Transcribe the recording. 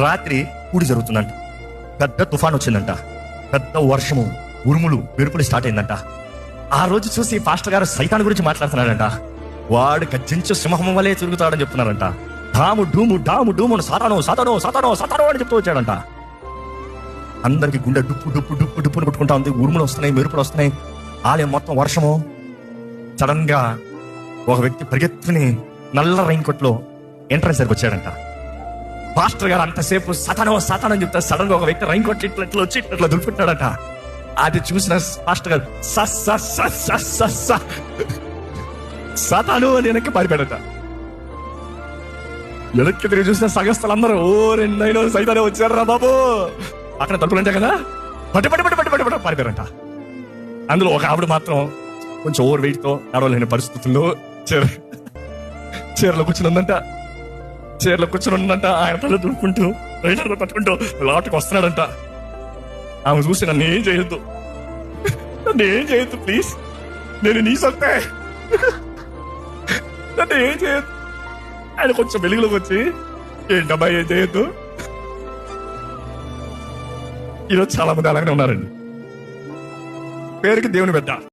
రాత్రి కూడి జరుగుతుందంట. పెద్ద తుఫాన్ వచ్చిందంట. పెద్ద వర్షము ఉరుములు మెరుపులు స్టార్ట్ అయిందంట. ఆ రోజు చూసి పాస్టర్ గారు సైతాన్ గురించి మాట్లాడుతున్నాడంట. వాడు గర్జించు సింహం వలె తిరుగుతాడని చెప్తున్నారంట డాము డూము డాము డూమును సాతాను సాతాను సాతాను సాతాను అని చెప్తూ వచ్చాడంట. అందరికి గుండె డుప్పు డుప్పు డుప్పు డుప్పును కొట్టుకుంటా ఉంది. ఉరుములు వస్తున్నాయి మెరుపులు వస్తున్నాయి. ఆలయం మొత్తం వర్షము. సడన్గా ఒక వ్యక్తి పరిగెత్తుని నల్ల రైన్ కోట్లో ఎంట్రెన్స్ ఎంట్రన్స్ దగ్గరికి వచ్చాడంట. పాస్టర్ గారు అంతసేపు సతనో సతనం చెప్తే సడన్గా ఒక వ్యక్తి రైన్ కోట్ ఇట్లా ఇట్లా వచ్చి ఇట్లా దులుపుతున్నాడట అది చూసిన పాస్టర్ గారు సతను స స స అని వెనక్కి పారిపోయాడట. వెనక్కి తిరిగి చూసిన సగస్తులందరూ ఓ రెండైనా సైతానే వచ్చారా బాబు. అక్కడ తలుపులంటే కదా? పట్టి పట్టి పట్టి పట్టి పట్టి పట్టి పారిపోయారంట. అందులో ఒక ఆవిడ మాత్రం కొంచెం ఓవర్ వెయిట్తో నడవలేని పరిస్థితుల్లో చీర చీరలో కూర్చుని ఉందంట. చీరలో కూర్చొని ఉందంట ఆయన తల దుడుకుంటూ రైటర్ పట్టుకుంటూ లాటుకు వస్తున్నాడంట. ఆమె చూసి నన్ను ఏం చేయొద్దు. నన్ను ఏం చేయొద్దు ప్లీజ్ నేను నీ సొత్తే. నన్ను ఏం చేయొద్దు. ఆయన కొంచెం వెలుగులోకి వచ్చి ఏంటబ్బా ఏం చేయొద్దు? ఈరోజు చాలా మంది అలాగే ఉన్నారండి. పేరుకి దేవుని పెద్ద